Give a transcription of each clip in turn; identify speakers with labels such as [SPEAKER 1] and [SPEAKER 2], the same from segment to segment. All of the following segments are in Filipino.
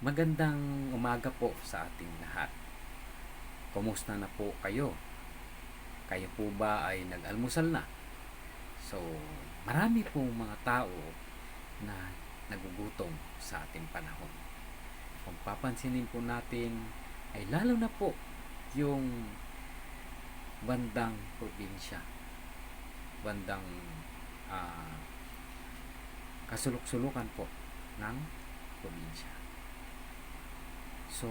[SPEAKER 1] Magandang umaga po sa ating lahat. Kumusta na po kayo? Kayo po ba ay nag-almusal na? So, marami pong mga tao na nagugutom sa ating panahon. Kung papansinin po natin, ay lalo na po yung bandang probinsya. Bandang ah, kasulok-sulukan po ng probinsya. So,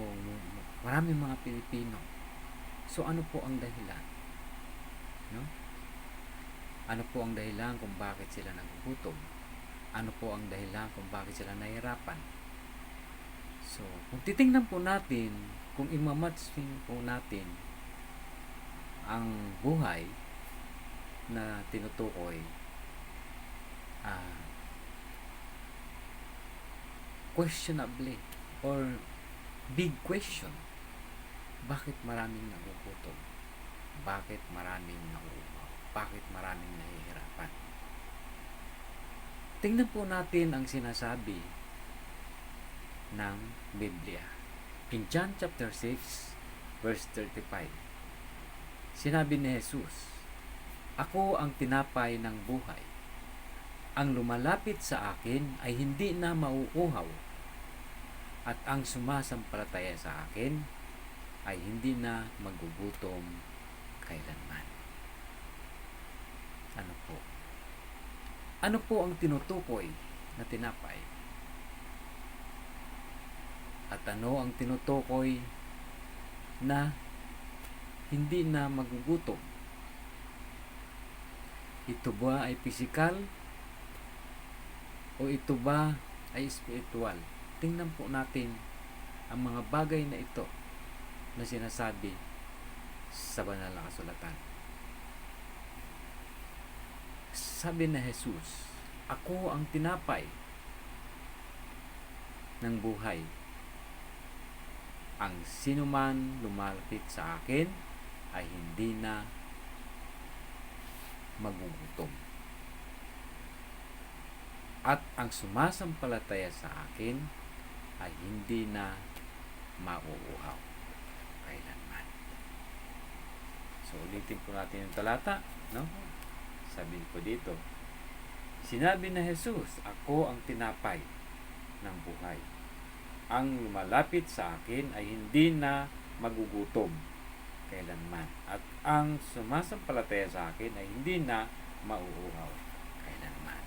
[SPEAKER 1] maraming mga Pilipino. So, ano po ang dahilan? No? Ano po ang dahilan kung bakit sila nagugutom? Ano po ang dahilan kung bakit sila nahihirapan? So, kung titingnan po natin, kung imamatching po natin ang buhay na tinutukoy, ah, questionably or big question. Bakit maraming nagugutom? Bakit maraming nauupaw? Bakit maraming nahihirapan? Tingnan po natin ang sinasabi ng Biblia. In John chapter 6, verse 35, sinabi ni Jesus, Ako ang tinapay ng buhay. Ang lumalapit sa akin ay hindi na mauuhaw at ang sumasampalataya sa akin ay hindi na magugutom kailanman. Ano po? Ano po ang tinutukoy na tinapay? At ano ang tinutukoy na hindi na magugutom? Ito ba ay physical o ito ba ay spiritual? Tingnan po natin ang mga bagay na ito na sinasabi sa banal na kasulatan. Sabi na Jesus, Ako ang tinapay ng buhay. Ang sinuman lumalapit sa akin ay hindi na magugutom at ang sumasampalataya sa akin ay hindi na mauuhaw kailanman. So ulitin po natin yung talata, no? Sabi ko dito, Sinabi na Jesus, ako ang tinapay ng buhay. Ang lumalapit sa akin ay hindi na magugutom kailanman. At ang sumasampalataya sa akin ay hindi na mauuhaw kailanman.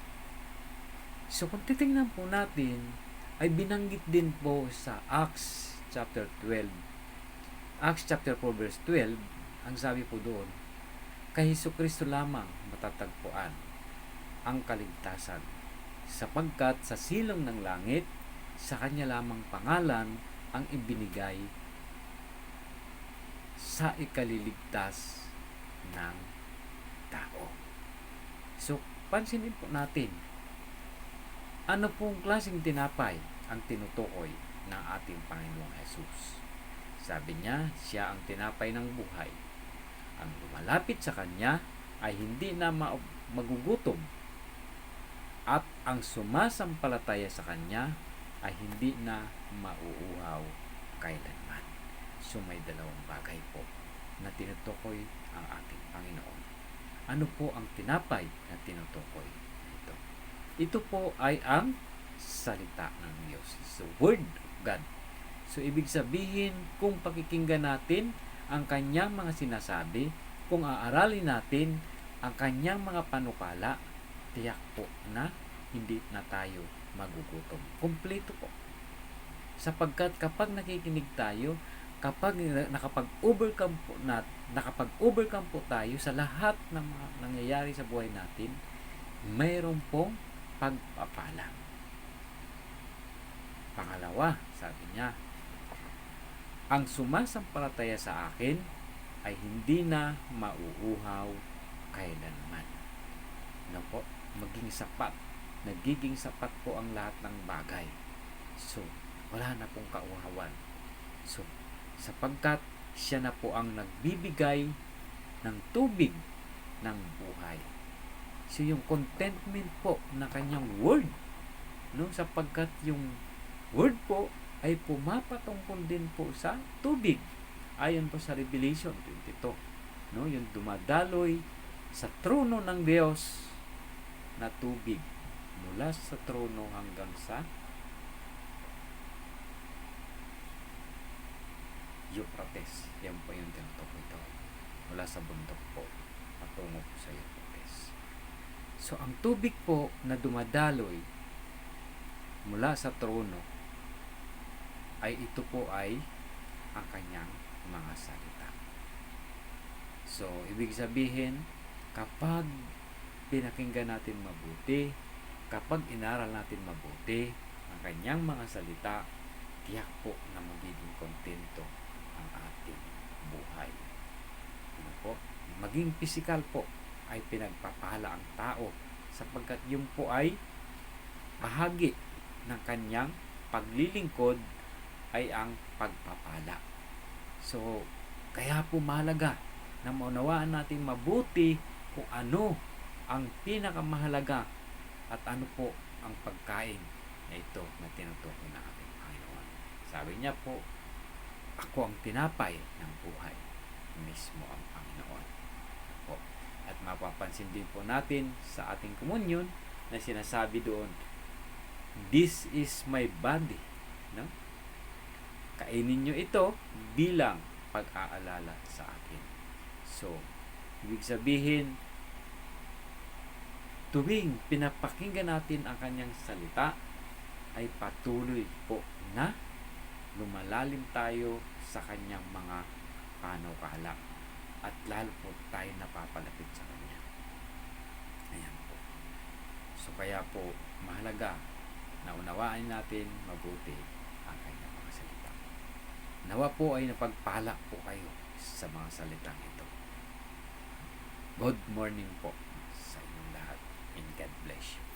[SPEAKER 1] So kung titingnan po natin, ay binanggit din po sa Acts chapter 12. Acts chapter 4 verse 12, ang sabi po doon, kay Hesus Kristo lamang matatagpuan ang kaligtasan sapagkat sa silong ng langit sa kanya lamang pangalan ang ibinigay sa ikaliligtas ng tao. So, pansinin po natin, ano pong klaseng tinapay ang tinutukoy ng ating Panginoong Jesus? Sabi niya, siya ang tinapay ng buhay. Ang lumalapit sa kanya ay hindi na ma- magugutom at ang sumasampalataya sa kanya ay hindi na mauuhaw kailanman. So may dalawang bagay po na tinutukoy ang ating Panginoon. Ano po ang tinapay na tinutukoy ito? Ito po ay ang salita ng Diyos. So word of God. So ibig sabihin kung pakikinggan natin ang kanyang mga sinasabi, kung aaralin natin ang kanyang mga panukala, tiyak po na hindi na tayo magugutom. Kompleto po. Sapagkat kapag nakikinig tayo, kapag nakapag-overcome po nat, nakapag-overcome po tayo sa lahat ng mga nangyayari sa buhay natin, mayroon pong pagpapala. Pangalawa, sabi niya, ang sumasampalataya sa akin ay hindi na mauuhaw kailanman. Ano po? Maging sapat. Nagiging sapat po ang lahat ng bagay. So, wala na pong kauhawan. So, sapagkat siya na po ang nagbibigay ng tubig ng buhay. So, yung contentment po na kanyang word, no? sapagkat yung word po ay pumapatungkol din po sa tubig. Ayon po sa Revelation 22, no, yung dumadaloy sa trono ng Diyos na tubig mula sa trono hanggang sa Euphrates. Yan po yung tinutukoy ito. Mula sa bundok po patungo po sa Euphrates. So, ang tubig po na dumadaloy mula sa trono ay ito po ay ang kanyang mga salita. So, ibig sabihin, kapag pinakinggan natin mabuti, kapag inaral natin mabuti ang kanyang mga salita, tiyak po na magiging kontento ang ating buhay. Ano po? Maging pisikal po ay pinagpapala ang tao sapagkat yun po ay bahagi ng kanyang paglilingkod ay ang pagpapala. So, kaya po mahalaga na maunawaan natin mabuti kung ano ang pinakamahalaga at ano po ang pagkain na ito na tinutukoy ng ating Panginoon. Sabi niya po, ako ang tinapay ng buhay, mismo ang Panginoon. Po. At mapapansin din po natin sa ating komunyon na sinasabi doon, This is my body. No? Kainin nyo ito bilang pag-aalala sa akin. So, ibig sabihin, tuwing pinapakinggan natin ang kanyang salita, ay patuloy po na lumalalim tayo sa kanyang mga panukala at lalo po tayo napapalapit sa kanya. Ayan po. So kaya po mahalaga na unawaan natin mabuti ang kanyang. Nawa po ay napagpala po kayo sa mga salitang ito. Good morning po sa inyong lahat and God bless you.